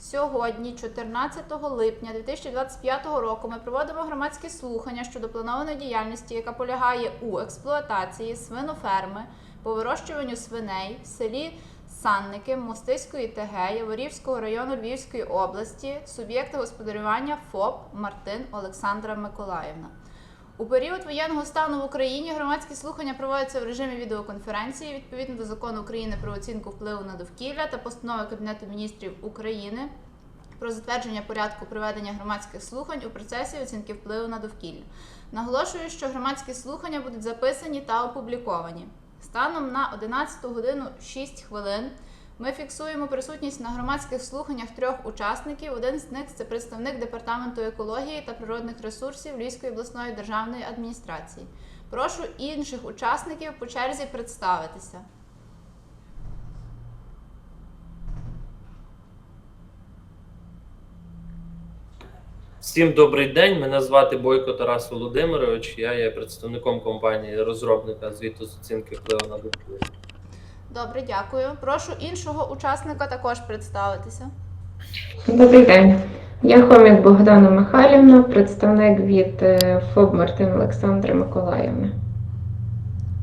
Сьогодні, 14 липня 2025 року, ми проводимо громадські слухання щодо планованої діяльності, яка полягає у експлуатації свиноферми по вирощуванню свиней в селі Санники Мостиської ТГ Яворівського району Львівської області, суб'єкта господарювання ФОП Мартин Олександра Миколаївна. У період воєнного стану в Україні громадські слухання проводяться в режимі відеоконференції відповідно до закону України про оцінку впливу на довкілля та постанови Кабінету міністрів України про затвердження порядку проведення громадських слухань у процесі оцінки впливу на довкілля. Наголошую, що громадські слухання будуть записані та опубліковані. Станом на 11 годину 6 хвилин ми фіксуємо присутність на громадських слуханнях трьох учасників. Один з них це представник департаменту екології та природних ресурсів Львівської обласної державної адміністрації. Прошу інших учасників по черзі представитися. Всім добрий день. Мене звати Бойко Тарас Володимирович. Я є представником компанії розробника звіту з оцінки впливу на довкілля. Добре, дякую. Прошу іншого учасника також представитися. Добрий день. Я Хомік Богдана Михайлівна, представник від е, ФОБ Мартин Олександри Миколаївни.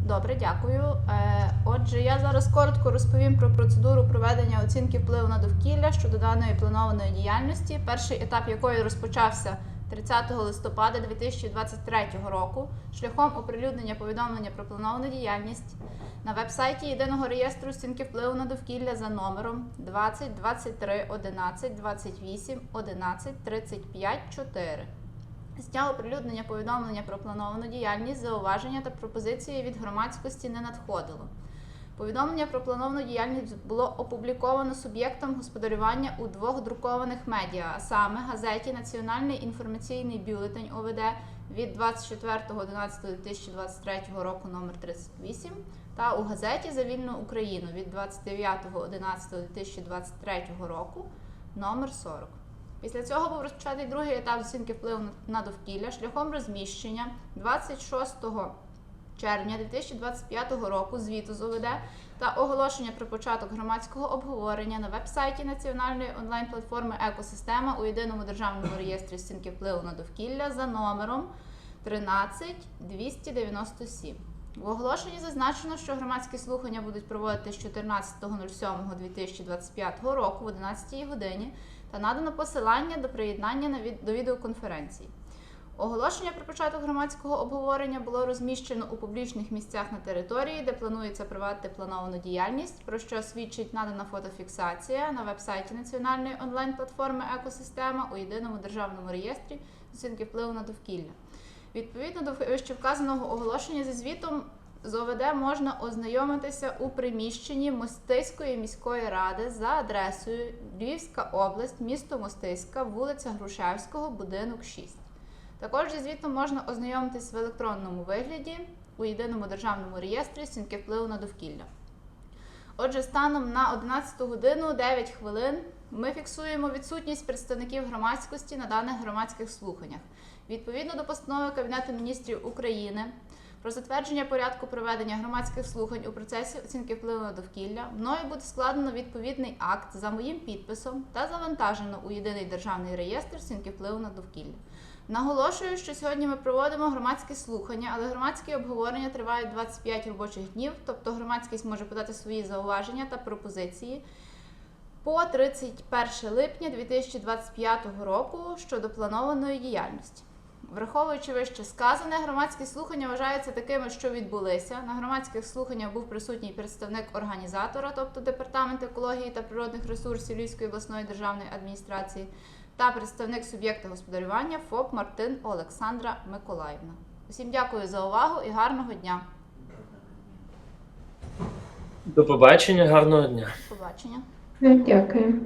Добре, дякую. Е, Отже, я зараз коротко розповім про процедуру проведення оцінки впливу на довкілля щодо даної планованої діяльності, перший етап якої розпочався 30 листопада 2023 року шляхом оприлюднення повідомлення про плановану діяльність на веб-сайті єдиного реєстру оцінки впливу на довкілля за номером 20 23 11 28 11 35 4. З дня оприлюднення повідомлення про плановану діяльність, зауваження та пропозиції від громадськості не надходило. Повідомлення про плановану діяльність було опубліковано суб'єктом господарювання у двох друкованих медіа, а саме газеті Національний інформаційний бюлетень ОВД від 24.11.2023 року номер 38 та у газеті За вільну Україну від 29.11.2023 року номер 40. Після цього був розпочатий другий етап оцінки впливу на довкілля шляхом розміщення 26 червня 2025 року звіту з ОВД та оголошення про початок громадського обговорення на веб-сайті національної онлайн-платформи Екосистема у єдиному державному реєстрі оцінки впливу на довкілля за номером 13297. В оголошенні зазначено, що громадські слухання будуть проводитись 14.07.2025 року в 11 годині та надано посилання до приєднання до відеоконференції. Оголошення про початок громадського обговорення було розміщено у публічних місцях на території, де планується провадити плановану діяльність, про що свідчить надана фотофіксація на веб-сайті національної онлайн-платформи Екосистема у єдиному державному реєстрі оцінки впливу на довкілля. Відповідно до вищевказаного оголошення зі звітом з ОВД можна ознайомитися у приміщенні Мостиської міської ради за адресою Львівська область, місто Мостиська, вулиця Грушевського, будинок 6. Також зі звітом можна ознайомитись в електронному вигляді у єдиному державному реєстрі оцінки впливу на довкілля. Отже, станом на 11 годину 9 хвилин ми фіксуємо відсутність представників громадськості на даних громадських слуханнях. Відповідно до постанови Кабінету міністрів України про затвердження порядку проведення громадських слухань у процесі оцінки впливу на довкілля, мною буде складено відповідний акт за моїм підписом та завантажено у єдиний державний реєстр оцінки впливу на довкілля. Наголошую, що сьогодні ми проводимо громадські слухання, але громадські обговорення тривають 25 робочих днів, тобто громадськість може подати свої зауваження та пропозиції по 31 липня 2025 року щодо планованої діяльності. Враховуючи вище сказане, громадські слухання вважаються такими, що відбулися. На громадських слуханнях був присутній представник організатора, тобто Департамент екології та природних ресурсів Львівської обласної державної адміністрації, та представник суб'єкта господарювання ФОП Мартин Олександра Миколаївна. Усім дякую за увагу і гарного дня. До побачення, гарного дня. Побачення. Дякую.